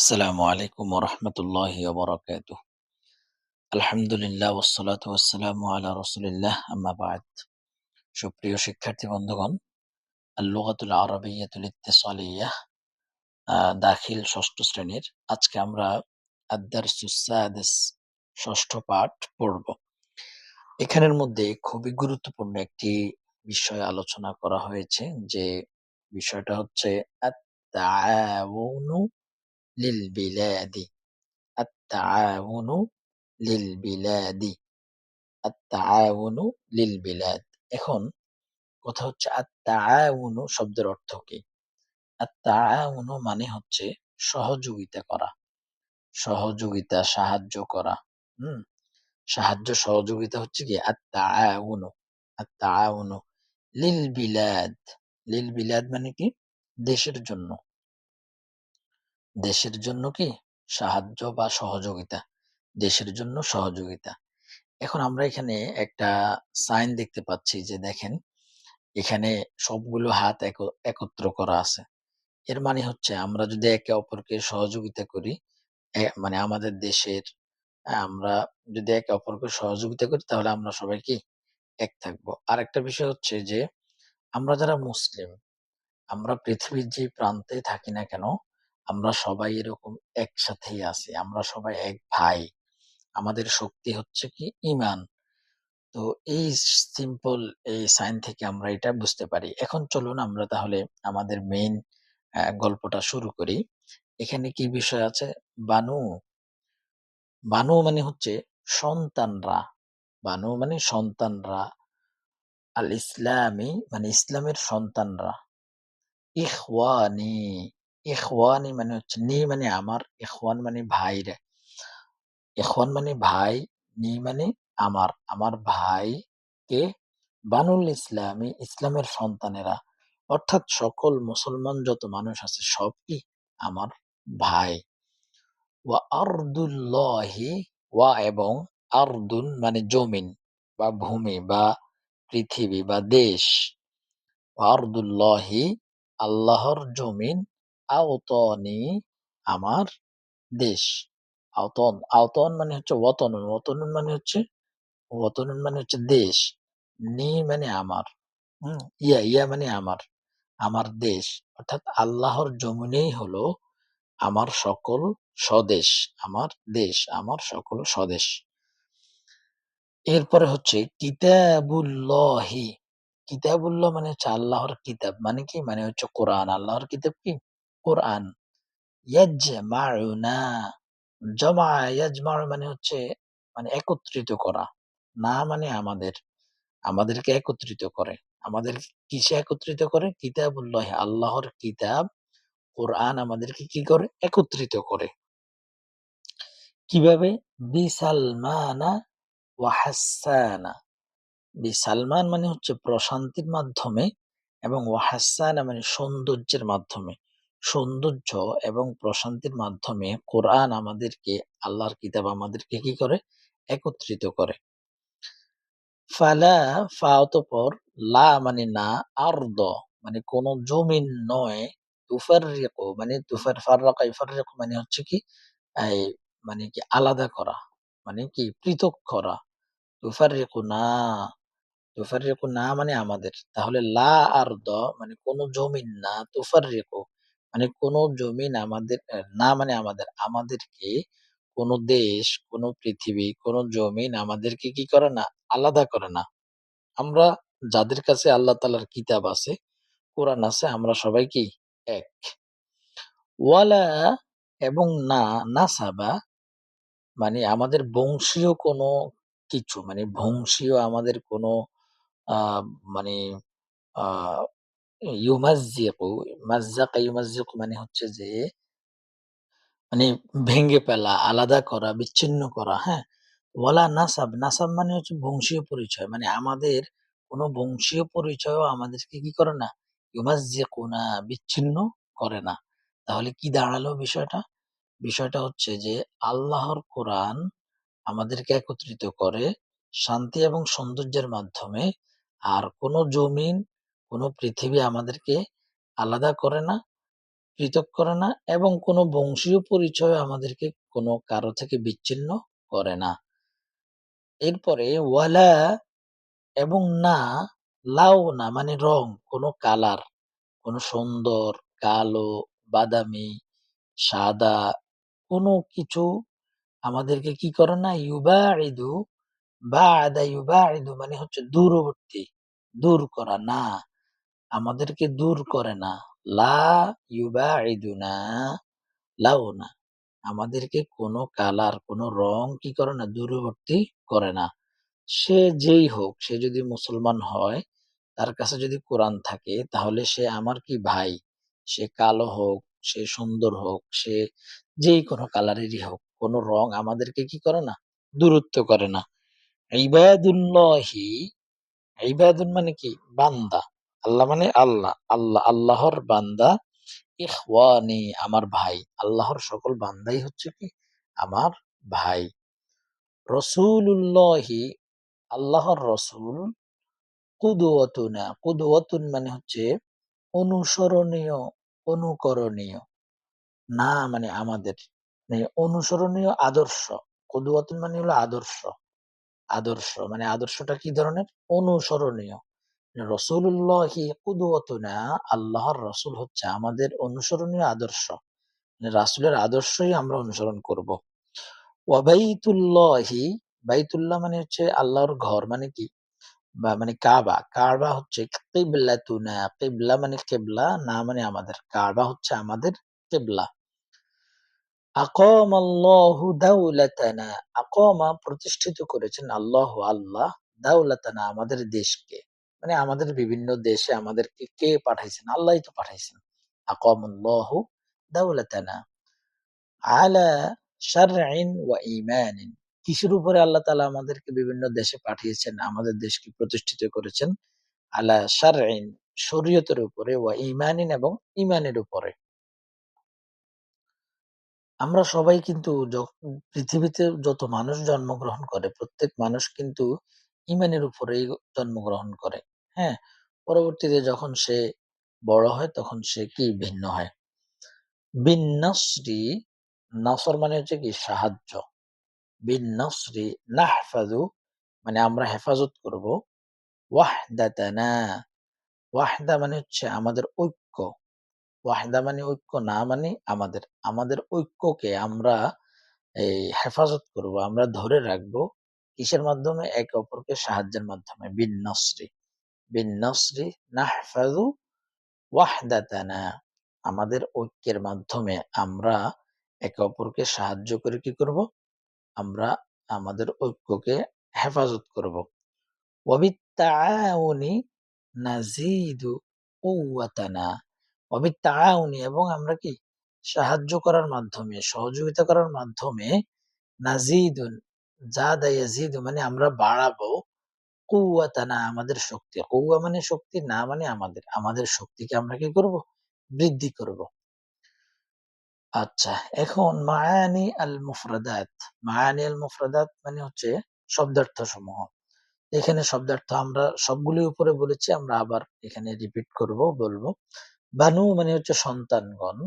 আসসালামু আলাইকুম ওরহমতুল্লাহ ওবরাকাত আলহামদুলিল্লাহ ওসালাত ওয়াসালামু আলা রসুলিল্লাহ আম্মাবাদ সুপ্রিয় শিক্ষার্থী বন্ধুগণ, আল্লুগাতুল আরবিয়াতুল ইত্তেসালিয়াহ দাখিল ষষ্ঠ শ্রেণির আজকে আমরা আদারসুসাদিস ষষ্ঠ পাঠ পড়ব। এখানের মধ্যে খুবই গুরুত্বপূর্ণ একটি বিষয় আলোচনা করা হয়েছে, যে বিষয়টা হচ্ছে আত-তাআউনু লিল বিলাদি আত-তাআউনু লিল বিলাদ এখন কথা হচ্ছে আত-তাআউনু শব্দের অর্থ কি? আত-তাআউনু মানে হচ্ছে সহযোগিতা করা, সহযোগিতা, সাহায্য করা, হুম? সাহায্য, সহযোগিতা হচ্ছে কি? লিল বিলাদ লিল বিলাদ মানে কি? দেশের জন্য। দেশের জন্য কি সাহায্য বা সহযোগিতা? দেশের জন্য সহযোগিতা। এখন আমরা এখানে একটা সাইন দেখতে পাচ্ছি যে দেখেন, এখানে সবগুলো হাত এক- একত্র করা আছে। এর মানে হচ্ছে আমরা যদি একে অপরকে সহযোগিতা করি মানে আমাদের দেশের, আমরা যদি একে অপরকে সহযোগিতা করি, তাহলে আমরা সবাই কি এক থাকব। আর একটা বিষয় হচ্ছে যে, আমরা যারা মুসলিম, আমরা পৃথিবীর যে প্রান্তে থাকি না কেন আমরা সবাই এরকম একসাথেই আছি, আমরা সবাই এক ভাই। আমাদের শক্তি হচ্ছে কি ইমান। তো এই সিম্পল এই সাইন থেকে আমরা এটা বুঝতে পারি। এখন চলুন আমরা তাহলে আমাদের মেইন গল্পটা শুরু করি। এখানে কি বিষয় আছে? বানু। বানু মানে হচ্ছে সন্তানরা। বানু মানে সন্তানরা। আল ইসলামী মানে ইসলামের সন্তানরা। ইখওয়ানি। ইখওয়ানি মানে হচ্ছে নি মানে আমার ইখওয়ান মানে ভাইরা ইখওয়ান মানে ভাই নি মানে আমার আমার ভাই কে বানুল ইসলামী ইসলামের সন্তানেরা। অর্থাৎ সকল মুসলমান যত মানুষ আছে সব কি আমার ভাই ওয়া আরদুল্লাহি, ওয়া এবং আরদুন মানে জমিন বা ভূমি বা পৃথিবী বা দেশ। আরদুল্লাহি, আল্লাহর জমিন আওতনি আমার দেশ। আওতন আওতন মানে হচ্ছে ওতনুন ওতনুন মানে হচ্ছে ওতনুন মানে হচ্ছে দেশ। নি মানে আমার। ইয়া ইয়া মানে আমার আমার দেশ। অর্থাৎ আল্লাহর জমিনেই হলো আমার সকল স্বদেশ, আমার দেশ, আমার সকল স্বদেশ। এরপরে হচ্ছে কিতাবুল্লাহি। কিতাবুল্লাহ মানে হচ্ছে আল্লাহর কিতাব। মানে কি? মানে হচ্ছে কোরআন। আল্লাহর কিতাব কি? কোরআন। জমা মানে হচ্ছে মানে একত্রিত করা। না মানে আমাদের, আমাদেরকে একত্রিত করে। আমাদের কিসে একত্রিত করে? কিতাবুল্লাহ, আল্লাহর কিতাব, কোরআন আমাদেরকে কি করে? একত্রিত করে। কীভাবে? বিসালমানা ওয়া হাসানা। বিসালমান মানে হচ্ছে প্রশান্তির মাধ্যমে এবং ওয়াহাসানা মানে সৌন্দর্যের মাধ্যমে। সৌন্দর্য এবং প্রশান্তির মাধ্যমে কোরআন আমাদেরকে, আল্লাহর কিতাব আমাদেরকে কি করে? একত্রিত করে। ফালা ফা অতঃপর লা মানে না, আরদ মানে কোন জমিন নয়, তুফাররিকু মানে তুফার ফাররাকা, ইফাররিকু মানে হচ্ছে কি? মানে কি আলাদা করা মানে কি পৃথক করা। তুফাররিকু না তুফাররিকু না মানে আমাদের। তাহলে লা আরদ মানে কোন জমিন না, তুফাররিকু। মানে কোন জমিন আমাদের না মানে আমাদের, আমাদেরকে কোন দেশ, কোন পৃথিবী, কোন জমিন আমাদেরকে কি করে না? আলাদা করে না। আমরা যাদের কাছে আল্লাহ তাআলার কিতাব আছে, কোরআন আছে, আমরা সবাই কি এক। ওয়ালা এবং না, নাসাবা মানে আমাদের বংশীয় কোনো কিছু মানে বংশীয় আমাদের কোনো মানে ইউমাজ্জিকু, মাজ্জাকা ইউমাজ্জিকু মানে হচ্ছে যে মানে ভেঙে ফেলা, আলাদা করা, বিচ্ছিন্ন করা হ্যাঁ? ওয়ালা নাসাব নাসাব মানে হচ্ছে বংশীয় পরিচয় মানে আমাদের কোনো বংশীয় পরিচয়ও আমাদেরকে কি করে না? ইউমাজ্জিকুনা বিচ্ছিন্ন করে না। তাহলে কি দাঁড়াল বিষয়টা? বিষয়টা হচ্ছে যে, আল্লাহর কোরআন আমাদেরকে একত্রিত করে শান্তি এবং সৌন্দর্যের মাধ্যমে আর কোনো জমিন কোনো পৃথিবী আমাদেরকে আলাদা করে না, পৃথক করে না এবং কোনো বংশীয় পরিচয় আমাদেরকে কোনো কারও থেকে বিচ্ছিন্ন করে না। এরপরে ওয়ালা এবং না, লাউ না মানে রং, কোনো কালার, কোনো সুন্দর, কালো, বাদামি, সাদা, কোনো কিছু আমাদেরকে কি করে না? ইউবা ইদু বা আদা ইউবা ইউবাইদু মানে হচ্ছে দূরবর্তী, দূর করা, না। আমাদেরকে দূর করে না। লা আমাদেরকে কোনো কালার, কোনো রং কি করে না, দূরবর্তী করে না। সে যেই হোক, সে যদি মুসলমান হয়, তার কাছে যদি কোরআন থাকে, তাহলে সে আমার কি ভাই? সে কালো হোক, সে সুন্দর হোক, সে যেই কোনো কালারেরই হোক, কোনো রং আমাদেরকে কি করে না, দূরত্ব করে না। ইবাদুল্লাহি, ইবাদুন মানে কি? বান্দা। আল্লাহ মানে আল্লাহ আল্লাহ, আল্লাহর বান্দা। ইখওয়ানি, আমার ভাই। আল্লাহর সকল বান্দাই হচ্ছে কি? আমার ভাই। রসুল্লাহি আল্লাহর রসুল, কুদওয়াতুনা। কুদওয়াতুন মানে হচ্ছে অনুসরণীয়, অনুকরণীয়। না মানে আমাদের। মানে অনুসরণীয় আদর্শ। কুদওয়াতুন মানে হলো আদর্শ। আদর্শ মানে আদর্শটা কি ধরনের? অনুসরণীয়। রসুল্লাহি কুদওয়াতুনা, আল্লাহর রসুল হচ্ছে আমাদের অনুসরণীয় আদর্শ। মানে রাসুলের আদর্শই আমরা অনুসরণ করব। ওয়াবাইতুল্লাহি বাইতুল্লাহ মানে হচ্ছে আল্লাহর ঘর মানে কি? বা মানে কাবা। কাবা হচ্ছে কিবলাতুনা, কিবলা মানে কেবলা, না মানে আমাদের। কাবা হচ্ছে আমাদের কেবলা। আকাম দাউলাতানা আকামা প্রতিষ্ঠিত করেছেন আল্লাহ আল্লাহ দাউলাতানা আমাদের দেশকে। মানে আমাদের বিভিন্ন দেশে আমাদেরকে কে পাঠাইছেন? আল্লাহই তো পাঠাইছেন। আকাম আল্লাহু দাউলাতানা আলা শারঈন ওয়া ঈমানিন। কিসের উপরে আল্লাহ তাআলা আমাদেরকে বিভিন্ন দেশে পাঠিয়েছেন, আমাদের দেশকে প্রতিষ্ঠিত করেছেন? আলা শারঈন, শরীয়তের উপরে ওয়া ঈমানিন এবং ঈমানের উপরে। আমরা সবাই কিন্তু পৃথিবীতে যত মানুষ জন্মগ্রহণ করে, প্রত্যেক মানুষ কিন্তু ইমানের উপরেই জন্মগ্রহণ করে হ্যাঁ? পরবর্তীতে যখন সে বড় হয়, তখন সে কি ভিন্ন হয়? নসর মানে হচ্ছে কি সাহায্য। বিন্নসরি নাহফাজু মানে আমরা হেফাজত করব। ওয়াহদা মানে হচ্ছে আমাদের ঐক্য। ওয়াহদা মানে ঐক্য, না মানে আমাদের। আমাদের ঐক্যকে আমরা এই হেফাজত করব, আমরা ধরে রাখব। কিসের মাধ্যমে? একে অপরকে সাহায্যের মাধ্যমে। বিন নসরি নাহফাজু ওয়াহদাতানা। আমাদের ঐক্যের মাধ্যমে আমরা একে অপরকে সাহায্য করে কি করব? আমরা আমাদের ঐক্যকে হেফাজত করব। ওয়াবিত্তাআউনি নাজিদু কুওয়াতানা। ওয়াবিত্তাআউনি এবং আমরা কি? সাহায্য করার মাধ্যমে, সহযোগিতা করার মাধ্যমে নাজিদুন মানে আমরা বাড়াবো, কুওয়াতানা আমাদের শক্তি। কুওয়া মানে শক্তি, না মানে আমাদের। আমাদের শক্তিকে আমরা কি করব? বৃদ্ধি করব। আচ্ছা এখন মায়ানি আল মুফরাদাত। মায়ানি আল মুফরাদাত মানে হচ্ছে শব্দার্থ সমূহ এখানে শব্দার্থ আমরা সবগুলি উপরে বলেছি, আমরা আবার এখানে রিপিট করব, বলব। বানু মানে হচ্ছে সন্তানগণ।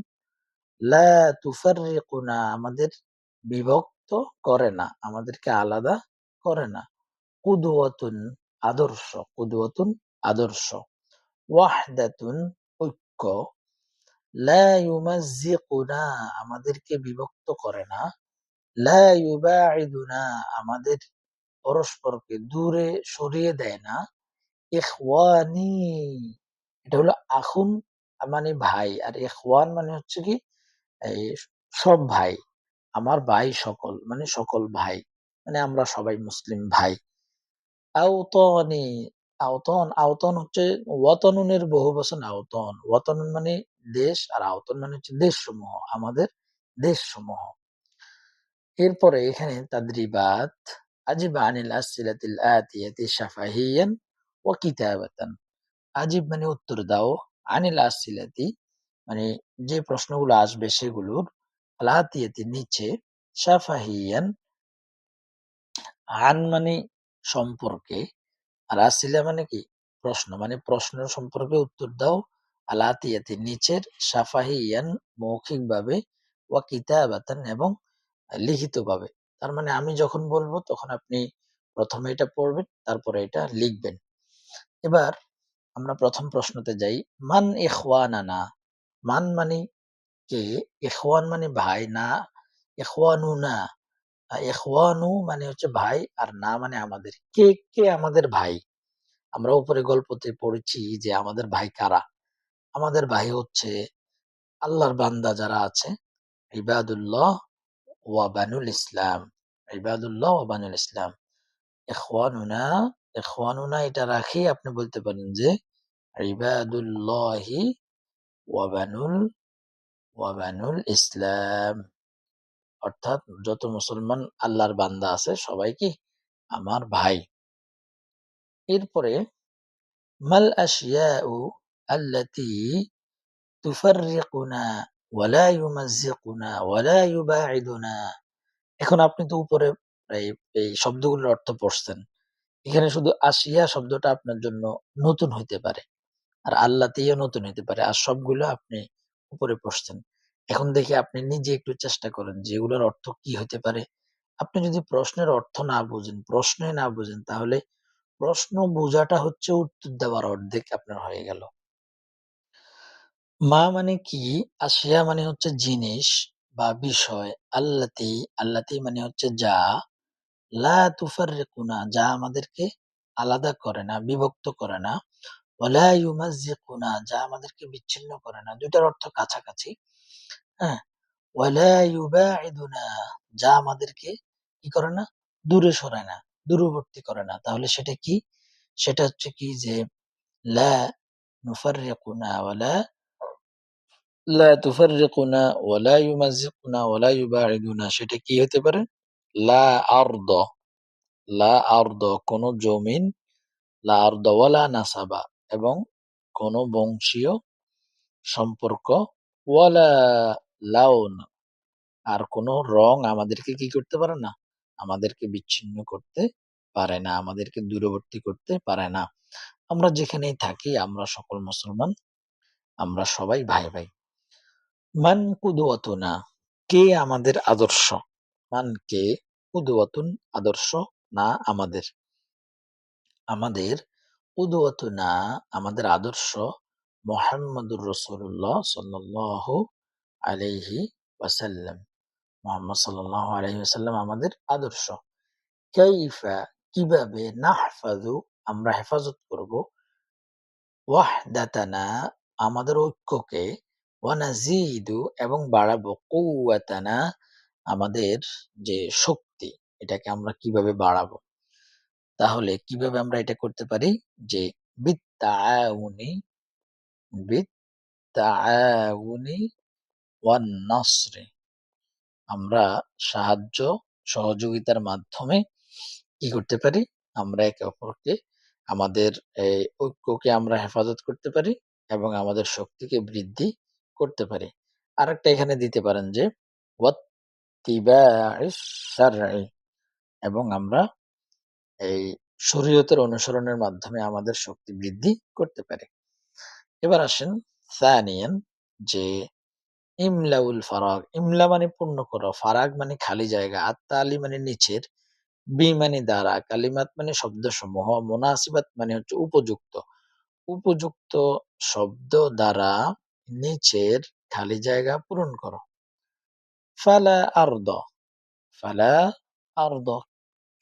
লা তুফাররিকুনা, আমাদের বিভক্ত করে না, আমাদেরকে আলাদা করে না। কুদওয়াতুন আদর্শ কুদওয়াতুন আদর্শ। ওয়াহদাতুন ঐক্য। লা ইউমাজ্জিকুনা, আমাদেরকে বিভক্ত করে না। লা ইউবাঈদুনা, আমাদের পরস্পরকে দূরে সরিয়ে দেয় না। ইখওয়ানি, এটা হলো আখুন মানে ভাই। আর ইখওয়ান মানে হচ্ছে কি সব ভাই। আমার ভাই সকল মানে সকল ভাই মানে আমরা সবাই মুসলিম ভাই। আওতনি আওতন আওতন হচ্ছে ওয়াতনুনের বহু বচন আওতন ওয়াতনুন মানে দেশ আর আওতন মানে হচ্ছে দেশ সমূহ আমাদের দেশ সমূহ এরপরে এখানে তাদরিবাত আজিব আনিল আসিলাতিল আতিয়াতি শাফাহিয়ান ওয়া কিতাবাতান। আজিব মানে উত্তর দাও, আনিল আসিলাতি মানে যে প্রশ্নগুলো আসবে সেগুলোর আলাতিয়াতি নিচে শাফাহিয়ান আন মানে সম্পর্কে আর আসিলা মানে কি প্রশ্ন মানে প্রশ্ন সম্পর্কে উত্তর দাও আলাতিয়াতি নিচের সাফাহিয়ান মৌখিকভাবে ওয়া কিতাবাতান এবং লিখিতভাবে তার মানে আমি যখন বলব তখন আপনি প্রথমে এটা পড়বেন তারপরে এটা লিখবেন এবার আমরা প্রথম প্রশ্নতে যাই মান ইখওয়ানানা মান মানে কে ইখওয়ান মানে ভাই, না ইখওয়ানু না। ইখওয়ানু মানে হচ্ছে ভাই আর না মানে আমাদের। কে কে আমাদের ভাই? আমরা উপরে গল্পতে পড়েছি যে আমাদের ভাই কারা? আমাদের ভাই হচ্ছে আল্লাহর বান্দা যারা আছে, ইবাদুল্লাহ ওয়া বানুল ইসলাম। ইবাদুল্লাহ ওয়া বানুল ইসলাম। ইখওয়ানুনা ইখওয়ানুনা এটা রাখি আপনি বলতে পারেন যে ইবাদুল্লাহি ওয়া বানুল ওয়া বানুল ইসলাম। অর্থাৎ যত মুসলমান আল্লাহর বান্দা আছে সবাই কি? আমার ভাই। এরপরে, মাল আশিয়াউ আল্লাতী তুফাররিকুনা ওয়ালা ইউমাজ্জিকুনা ওয়ালা ইউবাঈদুনা। এখন আপনি তো উপরে এই এই শব্দগুলোর অর্থ পড়ছেন। এখানে শুধু আশিয়া শব্দটা আপনার জন্য নতুন হইতে পারে। আর আল্লাতেও নতুন হইতে পারে। আর সবগুলো আপনি উপরে পড়ছেন এখন দেখি আপনি নিজে একটু চেষ্টা করেন যে এগুলোর অর্থ কি হতে পারে। আপনি যদি প্রশ্নের অর্থ না বুঝেন প্রশ্নে না বুঝেন, তাহলে প্রশ্ন বোঝাটা হচ্ছে উত্তর দেওয়ার অর্ধেক আপনার হয়ে গেল। মা মানে কি? আসিয়া মানে হচ্ছে জিনিস বা বিষয়। আল্লাতি আল্লাতি মানে হচ্ছে যা। লা তুফাররিকুনা, যা আমাদেরকে আলাদা করে না, বিভক্ত করে না। যা আমাদেরকে বিচ্ছিন্ন করে না। দুইটার অর্থ কাছাকাছি। হ্যাঁ? যা আমাদেরকে কি করে না? দূরে সরায় না, দূরবর্তী করে না। তাহলে সেটা কি? সেটা হচ্ছে কি যে, লা লা সেটা কি হতে পারে? লা লা কোন জমিন, লা আরদ ওয়ালা নাসাবা। এবং কোন বংশীয় সম্পর্ক। ওয়ালা লাউন। আর কোন রং আমাদেরকে কি করতে পারে না? আমাদেরকে বিচ্ছিন্ন করতে পারে না, আমাদেরকে দূরবর্তী করতে পারে না। আমরা যেখানেই থাকি, আমরা সকল মুসলমান, আমরা সবাই ভাই ভাই। মান কুদুয়াতুনা কে আমাদের আদর্শ? মান কে কুদুয়াতুন আদর্শ না আমাদের? আমাদের উদুয়াতুনা আমাদের আদর্শ মোহাম্মদুর রসুল্লাহ সাল্লাহ আলাইহি ওয়াসাল্লাম। মোহাম্মদ সাল্লাহ আলাইহি ওয়াসাল্লাম আমাদের আদর্শ। কাইফা, কীভাবে নাহফাজু আমরা হেফাজত করব? ওয়াহদাতানা, আমাদের ঐক্যকে ওয়ানাজিদু, এবং বাড়াবো কৌয়াতানা আমাদের যে শক্তি, এটাকে আমরা কীভাবে বাড়াবো? তাহলে কীভাবে আমরা এটা করতে পারি? যে আমরা সাহায্য, সহযোগিতার মাধ্যমে কি করতে পারি? আমরা একে অপরকে, আমাদের এই ঐক্যকে আমরা হেফাজত করতে পারি এবং আমাদের শক্তিকে বৃদ্ধি করতে পারি। আরেকটা এখানে দিতে পারেন যে এবং আমরা এই শরীয়তের অনুসরণের মাধ্যমে আমাদের শক্তি বৃদ্ধি করতে পারে। এবার আসেন সানিয়ান, যে ইমলাউল ফারাগ, ইমলা মানে পূর্ণ করো, ফারাগ মানে খালি জায়গা আত্মা আলী মানে নিচের, বি মানে দ্বারা, কালিমাত মানে শব্দ সমূহ মোনাসিবাত মানে হচ্ছে উপযুক্ত। উপযুক্ত শব্দ দ্বারা নিচের খালি জায়গা পূরণ করো। ফালা আর্দ ফালা আর্দ।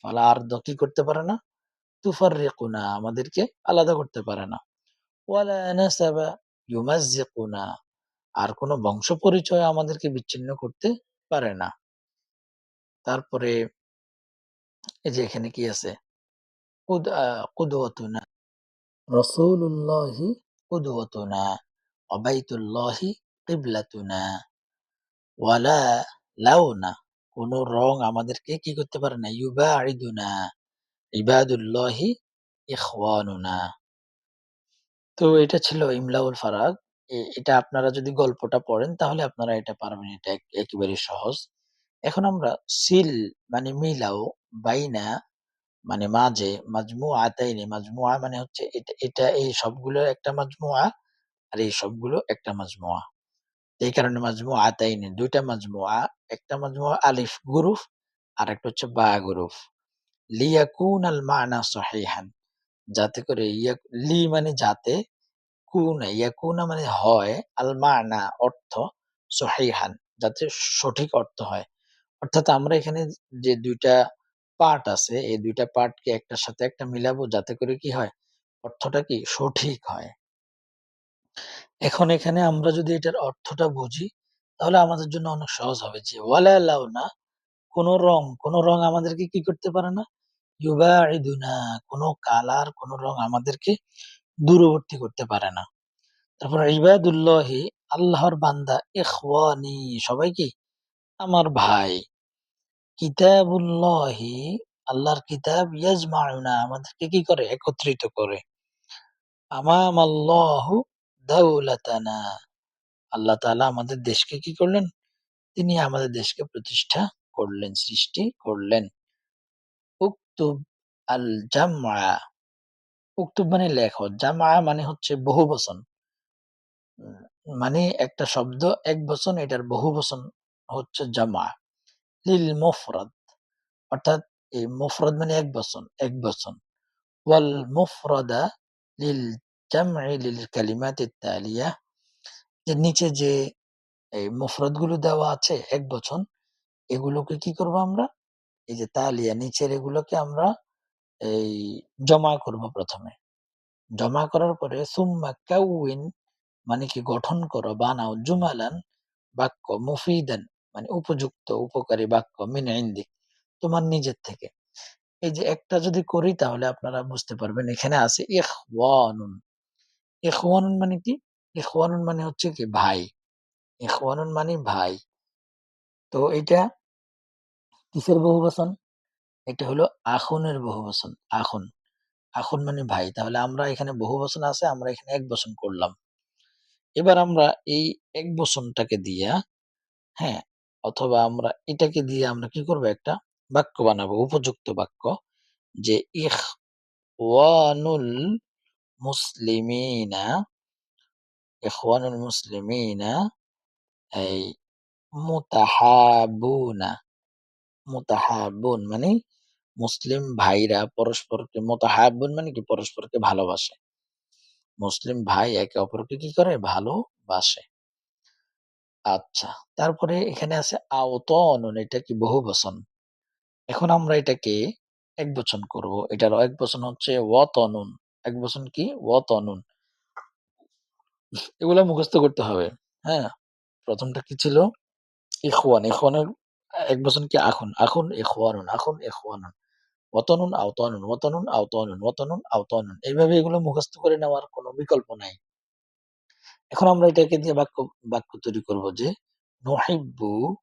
ফালা আর্দ কি করতে পারে না। তুফার রেকুনা আমাদেরকে আলাদা করতে পারে না। আর কোনো বংশ পরিচয় আমাদেরকে বিচ্ছিন্ন করতে পারে না। তারপরে এই যে এখানে কি আছে? কুদওয়াতুনা। রসুল্লাহি কুদওয়াতুনা অবাইতুল্লাহি কিবলাতুনা। ওয়ালা লাউনা। কোন রং আমাদেরকে কি করতে পারে না? ইউবা ইউবাঈদুনা ইবাদুল্লাহি ইখওয়ানুনা। তো এটা ছিল ইমলাউল ফারাগ। এ- এটা আপনারা যদি গল্পটা পড়েন তাহলে আপনারা এটা পারবেন, এটা একেবারে সহজ। এখন আমরা সিল মানে মিলাও, বাইনা মানে মাঝে মাজমু আতাইনি মাজমুয়া মানে হচ্ছে এটা এটা এই সবগুলো একটা মাজমুয়া আর এই সবগুলো একটা মাজমুয়া এই কারণে মাজমুয়া আতাইনি দুইটা মাজমুয়া একটা মাজমুয়া আলিফ গুরুফ আর একটা হচ্ছে বা গুরুফ। লিয়াকুন আল মানা সহিহান, যাতে করে ইয়া, লি মানে যাতে, কুনা, ইয়াকুনা মানে হয়, আল মানা অর্থ সহিহান, যাতে সঠিক অর্থ হয়। অর্থাৎ আমরা এখানে যে দুইটা পার্ট আছে, এই দুইটা পার্টকে একটার সাথে একটা মিলাবো, যাতে করে কি হয়? অর্থটা কি? সঠিক হয়। এখন এখানে আমরা যদি এটার অর্থটা বুঝি, তাহলে আমাদের জন্য অনেক সহজ হবে যে, ওয়ালা লাউনা কোন রং কোন রং আমাদেরকে কি করতে পারে না? কোন কালার, কোন রং আমাদেরকে দূরবর্তী করতে পারে না। তারপর, ইবাদুল্লাহি, আল্লাহর বান্দা, ইখওয়ানি, সবাই কি? আমার ভাই। কিতাবুল্লাহি, আল্লাহর কিতাব, ইয়াজমাউনা, আমাদেরকে কি করে? একত্রিত করে। আমাম আল্লাহু দাউলাতানা। আল্লাহ তাআলা আমাদের দেশকে কি করলেন? তিনি আমাদের দেশকে প্রতিষ্ঠা করলেন, সৃষ্টি করলেন। উক্তুব আল জামা উক্তুব মানে লেখো। জামা মানে হচ্ছে বহু বচন। মানে একটা শব্দ, এক বচন, এটার বহু বচন হচ্ছে জামা লিল মুফরাদ অর্থাৎ এই মুফরাদ মানে এক বচন এক বচন। ওয়াল মুফরাদা লিল তালিয়া। নিচে যে, এই দেওয়া আছে এক বচন, এগুলোকে কি করব আমরা? এই যে তালিয়া, নিচের এগুলোকে আমরা এই জমা করব প্রথমে। জমা করার পরে সুম্মা কাউইন মানে কি গঠন করো, বানাও, জুমালান বাক্য, মুফিদান মানে উপযুক্ত, উপকারী বাক্য, মিন ইন্দিক তোমার নিজের থেকে। এই যে একটা যদি করি তাহলে আপনারা বুঝতে পারবেন। এখানে আছে ইখওয়ানুন। ইখওয়ানুন মানে কি? ইখওয়ানুন মানে হচ্ছে কি ভাই। ইখওয়ানুন মানে ভাই। তো এটা কিসের বহুবচন? এটা হলো আখনের বহুবচন, আখন। আখন মানে ভাই। তাহলে আমরা এখানে বহুবচন আছে, আমরা এখানে এক বচন করলাম। এবার আমরা এই এক বচনটাকে দিয়া হ্যাঁ অথবা আমরা এটাকে দিয়ে আমরা কি করব একটা বাক্য বানাবো, উপযুক্ত বাক্য, যে ইখ ওয়ানুল মুসলিমিনা ইখওয়ানুল মুসলিমিনা এই মুতাহাবুনা মুতাহাবুন মানে মুসলিম ভাইরা পরস্পরকে, মুতাহাবুন মানে কি? পরস্পরকে ভালোবাসে। মুসলিম ভাই একে অপরকে কি করে? ভালোবাসে। আচ্ছা তারপরে এখানে আছে আওতনুন, এটা কি বহু বচন এখন আমরা এটাকে এক বচন করব। এটার এক বচন হচ্ছে ওয়াতনুন এক বচন কি? ওয়াতনুন। এগুলা মুখস্থ করতে হবে। হ্যাঁ? প্রথমটা কি ছিল? ইখওয়ান। ইখওয়ানের এক বচন কি? আখুন। আখুন, ইখওয়ানুন। আখুন, ইখওয়ানুন। ওয়াতনুন, আওতানুন। ওয়াতনুন আওতানুন। ওয়াতনুন, আওতানুন। এইভাবে এগুলো মুখস্থ করে নেওয়ার কোনো বিকল্প নাই। এখন আমরা এটাকে দিয়ে বাক্য বাক্য তৈরি করব যে, নহিব্বু,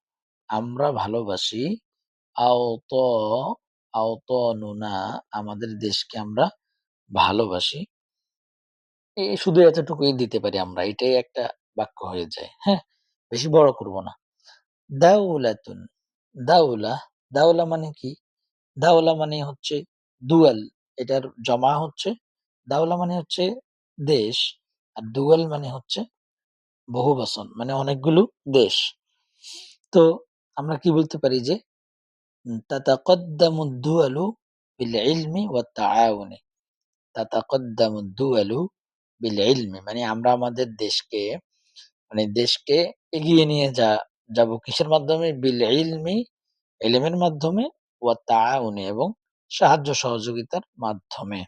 আমরা ভালোবাসি, আওত, আওতনুনা, আমাদের দেশকে আমরা ভালোবাসি। এই শুধু এতটুকুই দিতে পারি আমরা, এটাই একটা বাক্য হয়ে যায় হ্যাঁ? বেশি বড় করব না। দাউলাতুন দাউলা দাউলা মানে কি? দাউলা মানে হচ্ছে দুয়াল, এটার জমা হচ্ছে দাউলা মানে হচ্ছে দেশ, আর দুয়াল মানে হচ্ছে বহু বচন মানে অনেকগুলো দেশ। তো আমরা কি বলতে পারি যে তাতাকদ্দামু দুয়ালু বিল ইলমি ওয়া তাআউনি মানে আমরা আমাদের দেশকে মানে দেশকে এগিয়ে নিয়ে যা, যাব কিসের মাধ্যমে? বিল ইলমি এলেমের মাধ্যমে ওয়া তাআউনি এবং সাহায্য সহযোগিতার মাধ্যমে।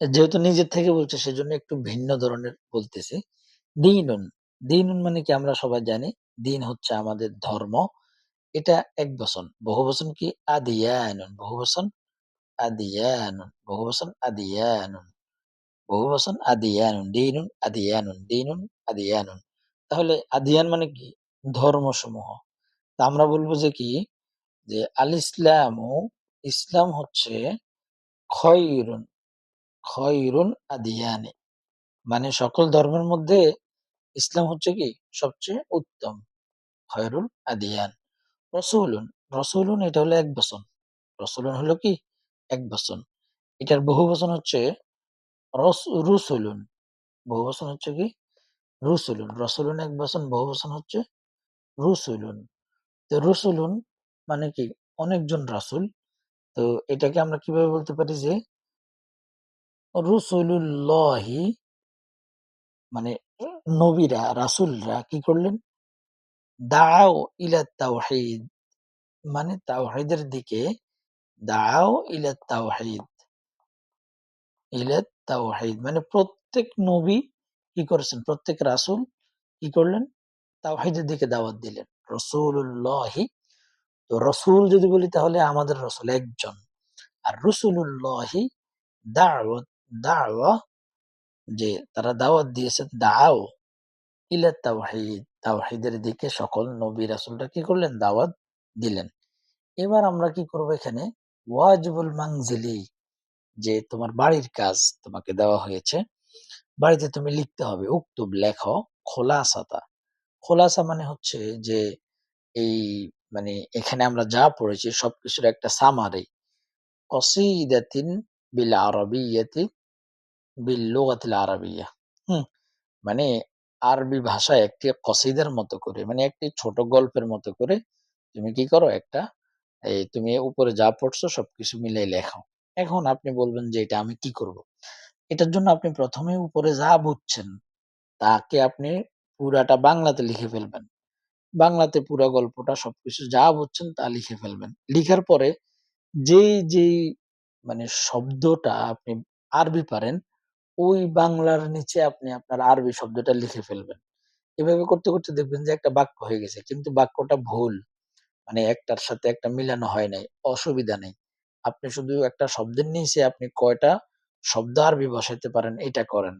যেহেতু নিজের থেকে বলছে, সেজন্য একটু ভিন্ন ধরনের বলতেছি। দিনুন। দিনুন মানে কি আমরা সবাই জানি? দিন হচ্ছে আমাদের ধর্ম। এটা এক বচন। বহু বচন কি? আদিয়ানুন। বহু বচন আদিয়ানুন বহু বচন আদিয়ানুন বহু বচন আদিয়ানুন দিনুন আদিয়ানুন দিনুন আদিয়ানুন তাহলে আদিয়ান মানে কি ধর্মসমূহ তা আমরা বলব যে কি যে আল ইসলামু ইসলাম হচ্ছে খয়রুন খয়রুন আদিয়ানি মানে সকল ধর্মের মধ্যে ইসলাম হচ্ছে কি সবচেয়ে উত্তম খয়রুল আদিয়ান রসুলুন রসুলুন এটা হলো এক বচন রসুলুন হলো কি এক বচন। এটার বহু বচন হচ্ছে রস রুসুলুন। বহুবচন হচ্ছে কি? রুসুলুন। রসুলুন এক বচন বহুবচন হচ্ছে রুসুলুন। তো রুসুলুন মানে কি? অনেকজন রাসুল। তো এটাকে আমরা কীভাবে বলতে পারি যে রুসুলুল্লাহি মানে নবীরা, রাসুলরা কি করলেন? দাও ইলা তাওহিদ। মানে তাওহিদের দিকে দাও ইলা তাওহিদ। ইলা তাওহিদ মানে প্রত্যেক নবী কি করেছেন? প্রত্যেক রাসুল কি করলেন? তাওহিদের দিকে দাওয়াত দিলেন। রসুল্লাহি তো রসুল যদি বলি তাহলে আমাদের রসুল একজন। আর রসুল্লাহি দাওয়াত দাওয়া যে তারা দাওয়াত দিয়েছে দাও ইলা তাওহিদ, তাওহিদের দিকে সকল নবী রাসুলটা কি করলেন? দাওয়াত দিলেন। এবার আমরা কি করব এখানে? ওয়াজিবুল মাংজিলি যে তোমার বাড়ির কাজ তোমাকে দেওয়া হয়েছে। বাড়িতে তুমি লিখতে হবে, উক্তুব লেখো, খোলাসাতা। খোলাসা মানে হচ্ছে যে এই মানে এখানে আমরা যা পড়েছি সবকিছুর একটা সামারি কসিদাতিন বিল আরবিয়াতি বিল লুগাতিল আরবিয়া। হুম মানে আরবি ভাষায় একটি কসিদের মতো করে মানে একটি ছোট গল্পের মতো করে তুমি কি করো, একটা এই তুমি উপরে যা পড়ছো সবকিছু মিলে লেখো। এখন আপনি বলবেন যে, এটা আমি কি করব? এটার জন্য আপনি প্রথমে উপরে যা বুঝছেন, তাকে আপনি পুরাটা বাংলাতে লিখে ফেলবেন। বাংলাতে পুরা গল্পটা সবকিছু যা বুঝছেন তা লিখে ফেলবেন। লিখার পরে যেই যেই মানে শব্দটা আপনি আরবি পারেন, ওই বাংলার নিচে আপনি আপনার আরবি শব্দটা লিখে ফেলবেন। এভাবে করতে করতে দেখবেন যে একটা বাক্য হয়ে গেছে, কিন্তু বাক্যটা ভুল। মানে একটার সাথে একটা মিলানো হয় নাই, অসুবিধা নেই। আপনি শুধু একটা শব্দের নিচে আপনি কয়টা শব্দ আরবি বসাইতে পারেন, এটা করেন।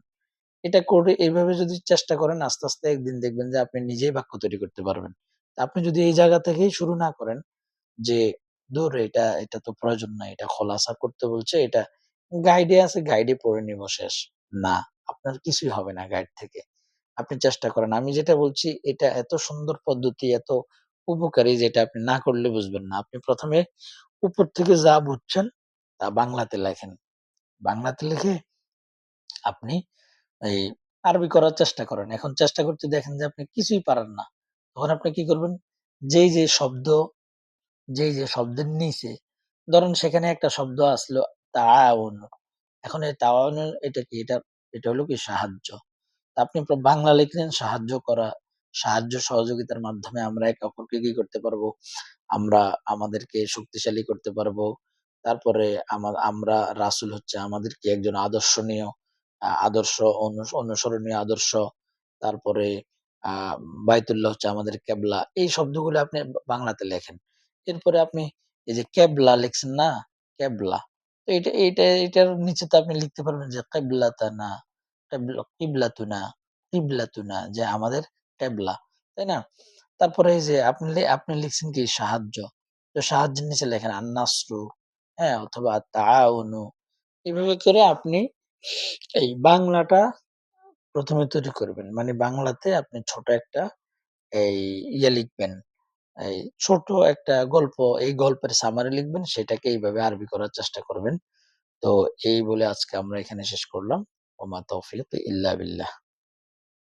এটা করে এইভাবে যদি চেষ্টা করেন, আস্তে আস্তে একদিন দেখবেন যে আপনি নিজেই বাক্য তৈরি করতে পারবেন। আপনি যদি এই জায়গা থেকেই শুরু না করেন যে, দূর, এটা এটা তো প্রয়োজন নাই, এটা খোলাসা করতে বলছে, এটা গাইডে আছে গাইডে পড়ে নিব শেষ। না, আপনার কিছুই হবে না গাইড থেকে। আপনি চেষ্টা করেন। আমি যেটা বলছি, এটা এত সুন্দর পদ্ধতি, এত উপকারী যেটা আপনি না করলে বুঝবেন না। আপনি প্রথমে উপর থেকে যা বুঝছেন তা বাংলাতে লেখেন। বাংলাতে লিখে আপনি এই আরবি করার চেষ্টা করেন। এখন চেষ্টা করতে দেখেন যে আপনি কিছুই পারেন না। তখন আপনি কি করবেন? যেই যে শব্দ যেই যে শব্দের নিচে ধরেন সেখানে একটা শব্দ আসলো তাআউন এখন এই তাআউনের এটা কি? এটা এটা হলো কি সাহায্য। আপনি বাংলা লিখলেন সাহায্য করা, সাহায্য সহযোগিতার মাধ্যমে আমরা একে অপরকে কি করতে পারব? আমরা আমাদেরকে শক্তিশালী করতে পারব। তারপরে আমরা রাসূল হচ্ছে আমাদেরকে একজন আদর্শনীয় আদর্শ অনু অনুসরণীয় আদর্শ। তারপরে আহ বাইতুল্লাহ হচ্ছে আমাদের কেবলা। এই শব্দগুলো আপনি বাংলাতে লেখেন। এরপরে আপনি এই যে কেবলা লিখছেন না? কেবলা। তো এটা এইটা এটার নিচে তো আপনি লিখতে পারবেন যে কেবলাতানা, কেবলা কিবলাতুনা, কিবলাতুনা যে আমাদের কেবলা। তাই না? তারপরে এই যে আপনি আপনি লিখছেন কি সাহায্য। তো সাহায্যের নিচে লেখেন আন-নাসরু, হ্যাঁ? অথবা তাআউনু। এভাবে করে আপনি এই বাংলাটা প্রথমে তৈরি করবেন। মানে বাংলাতে আপনি ছোট একটা এই ইয়ে লিখবেন। এই ছোট একটা গল্প, এই গল্পের সামারি লিখবেন সেটাকে এইভাবে আরবি করার চেষ্টা করবেন। তো এই বলে আজকে আমরা এখানে শেষ করলাম। ওমা তৌফিক ইল্লা বিল্লাহ।